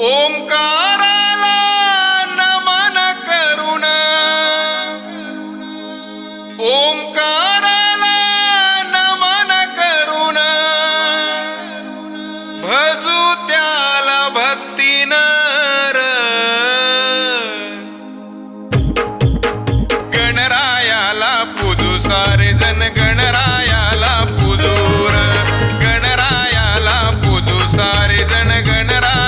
ओंकाराला नमन करुण. ओंकाराला नमन करुण. भजू त्याला भक्तीन गणरायाला पुजू सारे जन गणरायाला पुजूर. गणरायाला पुजू सारे जन गणरा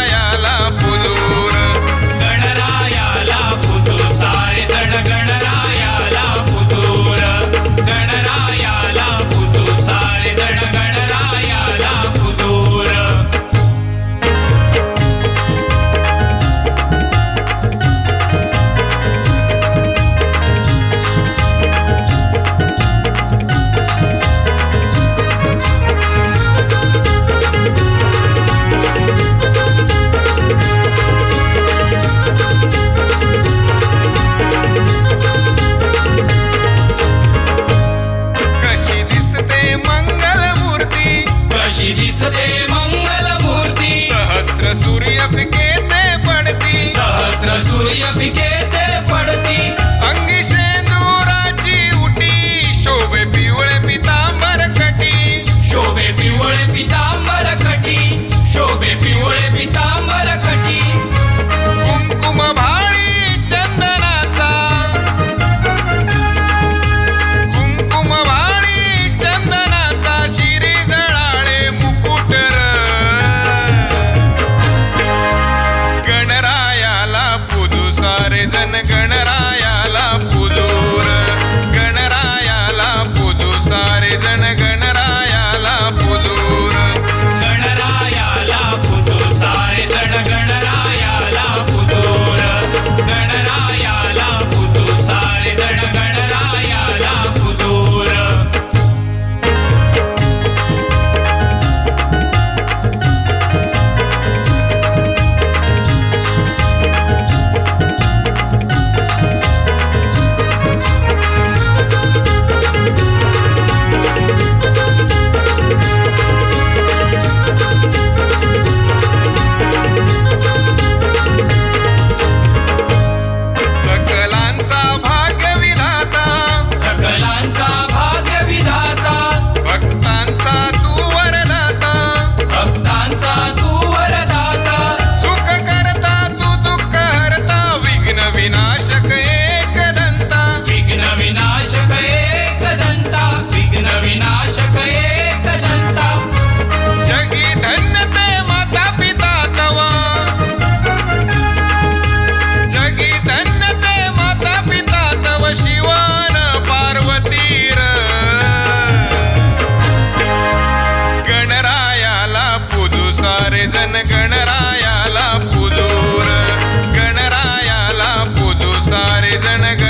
இதனக